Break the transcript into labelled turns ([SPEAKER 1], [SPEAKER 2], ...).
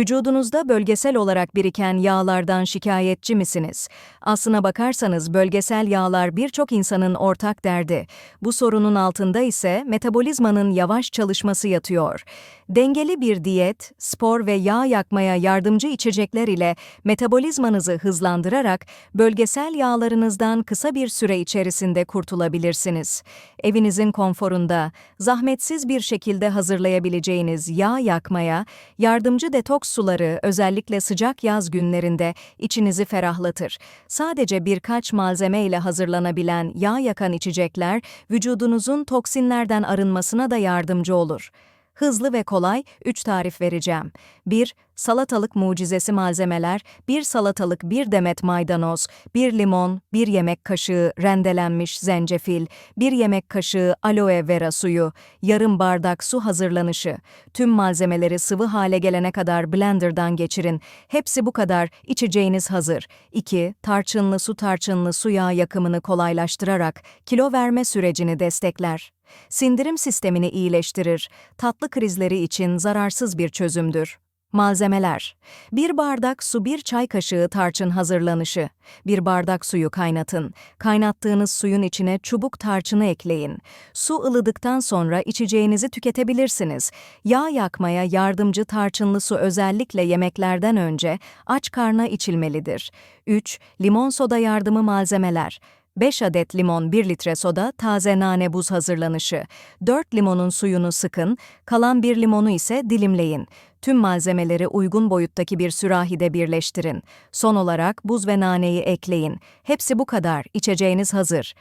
[SPEAKER 1] Vücudunuzda bölgesel olarak biriken yağlardan şikayetçi misiniz? Aslına bakarsanız bölgesel yağlar birçok insanın ortak derdi. Bu sorunun altında ise metabolizmanın yavaş çalışması yatıyor. Dengeli bir diyet, spor ve yağ yakmaya yardımcı içecekler ile metabolizmanızı hızlandırarak bölgesel yağlarınızdan kısa bir süre içerisinde kurtulabilirsiniz. Evinizin konforunda, zahmetsiz bir şekilde hazırlayabileceğiniz yağ yakmaya, yardımcı detoks suları özellikle sıcak yaz günlerinde içinizi ferahlatır. Sadece birkaç malzeme ile hazırlanabilen yağ yakan içecekler vücudunuzun toksinlerden arınmasına da yardımcı olur. Hızlı ve kolay 3 tarif vereceğim. 1. Salatalık mucizesi malzemeler, 1 salatalık 1 demet maydanoz, 1 limon, 1 yemek kaşığı rendelenmiş zencefil, 1 yemek kaşığı aloe vera suyu, yarım bardak su hazırlanışı. Tüm malzemeleri sıvı hale gelene kadar blenderdan geçirin. Hepsi bu kadar, içeceğiniz hazır. 2. Tarçınlı su tarçınlı su yağı yakımını kolaylaştırarak kilo verme sürecini destekler. Sindirim sistemini iyileştirir, tatlı krizleri için zararsız bir çözümdür. Malzemeler 1 bardak su 1 çay kaşığı tarçın hazırlanışı. 1 bardak suyu kaynatın. Kaynattığınız suyun içine çubuk tarçını ekleyin. Su ılıdıktan sonra içeceğinizi tüketebilirsiniz. Yağ yakmaya yardımcı tarçınlı su özellikle yemeklerden önce aç karna içilmelidir. 3. Limon soda yardımı malzemeler 5 adet limon 1 litre soda, taze nane buz hazırlanışı. 4 limonun suyunu sıkın, kalan 1 limonu ise dilimleyin. Tüm malzemeleri uygun boyuttaki bir sürahide birleştirin. Son olarak buz ve naneyi ekleyin. Hepsi bu kadar, içeceğiniz hazır.